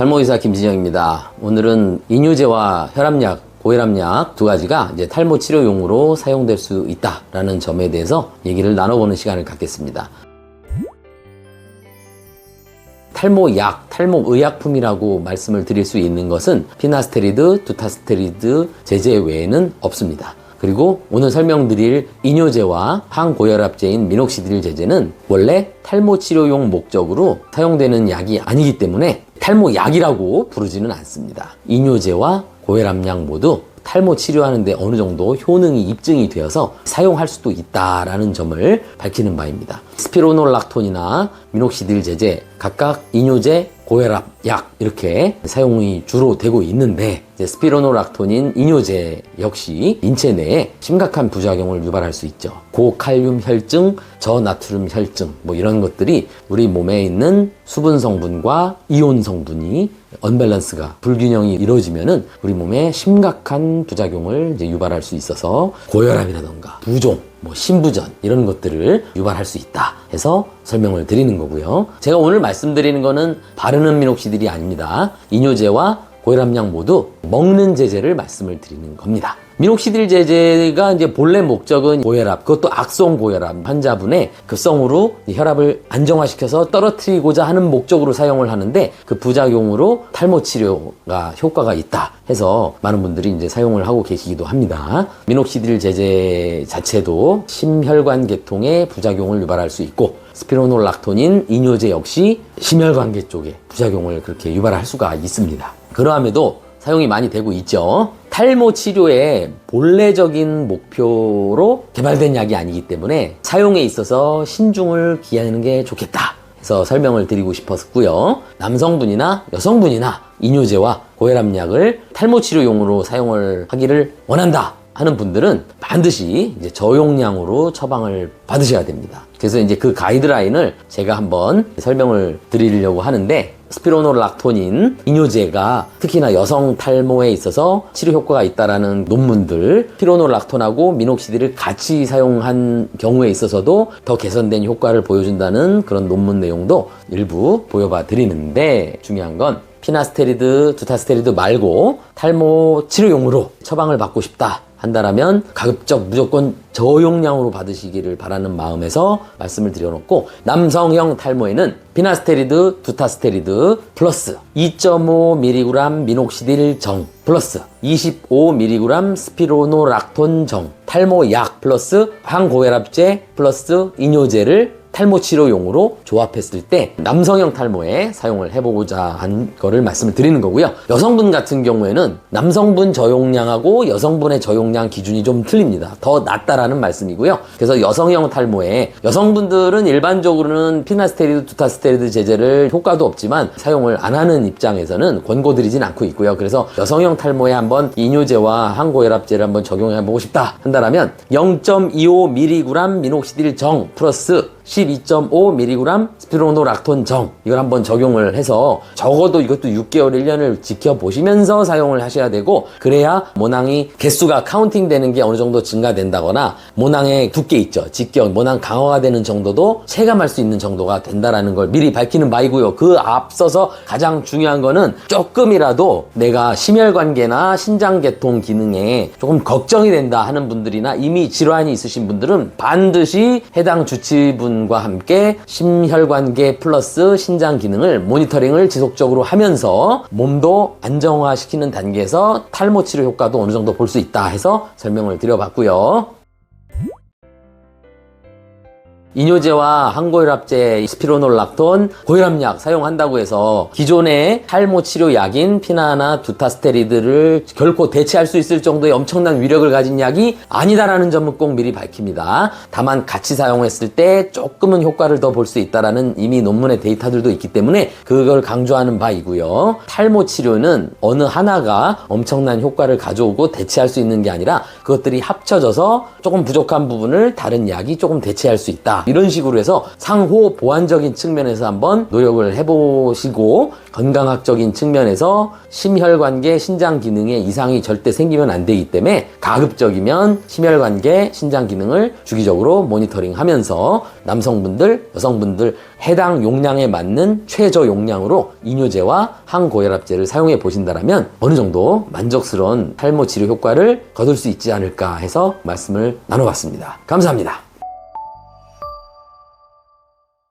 탈모의사 김진영입니다. 오늘은 이뇨제와 혈압약, 고혈압약 두 가지가 이제 탈모 치료용으로 사용될 수 있다라는 점에 대해서 얘기를 나눠보는 시간을 갖겠습니다. 탈모약, 탈모의약품이라고 말씀을 드릴 수 있는 것은 피나스테리드, 두타스테리드 제제 외에는 없습니다. 그리고 오늘 설명드릴 이뇨제와 항고혈압제인 미녹시딜 제제는 원래 탈모 치료용 목적으로 사용되는 약이 아니기 때문에 탈모약이라고 부르지는 않습니다. 이뇨제와 고혈압약 모두 탈모 치료하는데 어느 정도 효능이 입증이 되어서 사용할 수도 있다라는 점을 밝히는 바입니다. 스피로놀락톤이나 미녹시딜 제제 각각 이뇨제, 고혈압 약 이렇게 사용이 주로 되고 있는데 이제 스피로노락토닌 이뇨제 역시 인체 내에 심각한 부작용을 유발할 수 있죠. 고칼륨 혈증, 저나트륨 혈증 뭐 이런 것들이 우리 몸에 있는 수분 성분과 이온 성분이 언밸런스가 불균형이 이루어지면은 우리 몸에 심각한 부작용을 이제 유발할 수 있어서 고혈압이라던가 부종 뭐 신부전 이런 것들을 유발할 수 있다 해서 설명을 드리는 거고요. 제가 오늘 말씀드리는 거는 바르는 미녹시딜이 아닙니다. 이뇨제와 고혈압약 모두 먹는 제제를 말씀을 드리는 겁니다. 미녹시딜 제제가 이제 본래 목적은 고혈압, 그것도 악성 고혈압 환자분의 급성으로 혈압을 안정화시켜서 떨어뜨리고자 하는 목적으로 사용을 하는데 그 부작용으로 탈모 치료가 효과가 있다 해서 많은 분들이 이제 사용을 하고 계시기도 합니다. 미녹시딜 제제 자체도 심혈관 계통의 부작용을 유발할 수 있고 스피로놀락토닌 이뇨제 역시 심혈관계 쪽에 부작용을 그렇게 유발할 수가 있습니다. 그러함에도 사용이 많이 되고 있죠. 탈모 치료의 본래적인 목표로 개발된 약이 아니기 때문에 사용에 있어서 신중을 기하는 게 좋겠다. 해서 설명을 드리고 싶었고요. 남성분이나 여성분이나 이뇨제와 고혈압약을 탈모 치료용으로 사용을 하기를 원한다. 하는 분들은 반드시 이제 저용량으로 처방을 받으셔야 됩니다. 그래서 이제 그 가이드라인을 제가 한번 설명을 드리려고 하는데 스피로놀락토닌 이뇨제가 특히나 여성 탈모에 있어서 치료 효과가 있다라는 논문들 피로놀락톤하고 미녹시딜을 같이 사용한 경우에 있어서도 더 개선된 효과를 보여준다는 그런 논문 내용도 일부 보여봐 드리는데 중요한 건 피나스테리드, 두타스테리드 말고 탈모 치료용으로 처방을 받고 싶다 한다라면 가급적 무조건 저용량으로 받으시기를 바라는 마음에서 말씀을 드려놓고 남성형 탈모에는 피나스테리드, 두타스테리드 플러스 2.5mg 미녹시딜 정 플러스 25mg 스피로노락톤 정 탈모약 플러스 항고혈압제 플러스 이뇨제를 탈모 치료용으로 조합했을 때 남성형 탈모에 사용을 해보고자 한 거를 말씀을 드리는 거고요. 여성분 같은 경우에는 남성분 저용량하고 여성분의 저용량 기준이 좀 틀립니다. 더 낫다라는 말씀이고요. 그래서 여성형 탈모에 여성분들은 일반적으로는 피나스테리드, 두타스테리드 제제를 효과도 없지만 사용을 안 하는 입장에서는 권고드리진 않고 있고요. 그래서 여성형 탈모에 한번 이뇨제와 항고혈압제를 한번 적용해보고 싶다 한다라면 0.25mg 미녹시딜 정 플러스 12.5mg 스피로노락톤 정. 이걸 한번 적용을 해서 적어도 이것도 6개월 1년을 지켜보시면서 사용을 하셔야 되고 그래야 모낭이 개수가 카운팅 되는 게 어느 정도 증가된다거나 모낭의 두께 있죠. 직경 모낭 강화가 되는 정도도 체감할 수 있는 정도가 된다라는 걸 미리 밝히는 바이고요. 그 앞서서 가장 중요한 거는 조금이라도 내가 심혈관계나 신장계통 기능에 조금 걱정이 된다 하는 분들이나 이미 질환이 있으신 분들은 반드시 해당 주치분 과 함께 심혈관계 플러스 신장 기능을 모니터링을 지속적으로 하면서 몸도 안정화시키는 단계에서 탈모 치료 효과도 어느 정도 볼 수 있다 해서 설명을 드려봤고요. 이뇨제와 항고혈압제, 스피로놀락톤, 고혈압약 사용한다고 해서 기존의 탈모 치료약인 피나나 두타스테리드를 결코 대체할 수 있을 정도의 엄청난 위력을 가진 약이 아니다라는 점은 꼭 미리 밝힙니다. 다만 같이 사용했을 때 조금은 효과를 더 볼 수 있다라는 이미 논문의 데이터들도 있기 때문에 그걸 강조하는 바이고요. 탈모 치료는 어느 하나가 엄청난 효과를 가져오고 대체할 수 있는 게 아니라 그것들이 합쳐져서 조금 부족한 부분을 다른 약이 조금 대체할 수 있다. 이런 식으로 해서 상호 보완적인 측면에서 한번 노력을 해보시고 건강학적인 측면에서 심혈관계 신장 기능에 이상이 절대 생기면 안 되기 때문에 가급적이면 심혈관계 신장 기능을 주기적으로 모니터링 하면서 남성분들, 여성분들 해당 용량에 맞는 최저 용량으로 이뇨제와 항고혈압제를 사용해 보신다면 어느 정도 만족스러운 탈모 치료 효과를 거둘 수 있지 않을까 해서 말씀을 나눠봤습니다. 감사합니다.